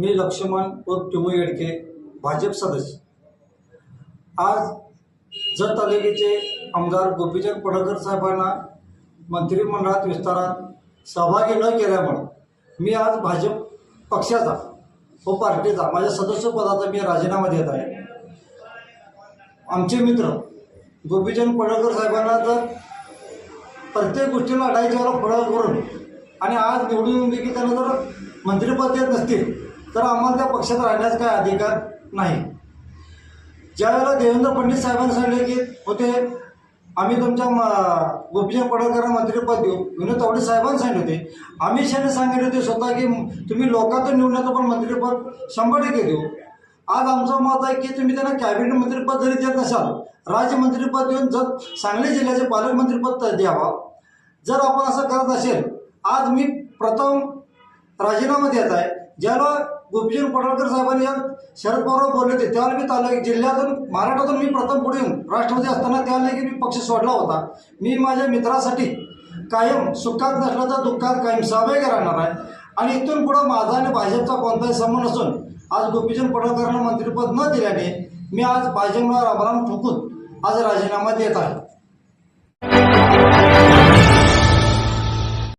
मी लक्ष्मण उर्फ टिमू येडके भाजप सदस्य. आज जत तालुक्याचे आमदार गोपीचंद पडळकर साहेबांना मंत्रिमंडळात विस्तारात सहभागी न केल्यामुळं मी आज भाजप पक्षाचा व पार्टीचा माझ्या सदस्यपदाचा मी राजीनामा देत आहे. आमचे मित्र गोपीचंद पडळकर साहेबांना जर प्रत्येक गोष्टीला अडायच्यावर फळ करून आणि आज निवडून की देखील त्यांना जर मंत्रिपद देत नसतील तर आम्हाला त्या पक्षात राहण्यास काय अधिकार नाही. ज्यावेळेला देवेंद्र फडणवीस साहेबांनी सांगले की होते आम्ही तुमच्या म- गोपीचंद पडळकरांना मंत्रिपद देऊ. विनोद तावडे साहेबांनी सांगितले होते. अमित शहाने सांगितले होते स्वतः की तुम्ही लोकांतून निवडण्याचं पण मंत्रिपद शंभर टक्के देऊ. आज आमचं मत आहे की तुम्ही त्यांना कॅबिनेट मंत्रिपद जरी देत नसाल राज्यमंत्रीपद देऊन जर सांगली जिल्ह्याचे पालकमंत्रीपद द्यावा. जर आपण असं करत असेल आज मी प्रथम राजीनामा देत आहे ज्याला गोपीचंद पडळकर साहेबांनी या शरद पवार बोलले होते त्यावेळेला मी तालुक्या जिल्ह्यातून महाराष्ट्रातून मी प्रथम पुढे येऊन राष्ट्रपती असताना त्यावेळेला की मी पक्ष सोडला होता. मी माझ्या मित्रासाठी कायम सुखात नसल्याचा दुःखात कायम सहभागी राहणार आहे. आणि इथून पुढं माझा आणि भाजपचा कोणताही संबंध नसून आज गोपीचंद पडळकरांना मंत्रिपद न दिल्याने मी आज भाजपला रामराम ठोकून आज राजीनामा देत आहे.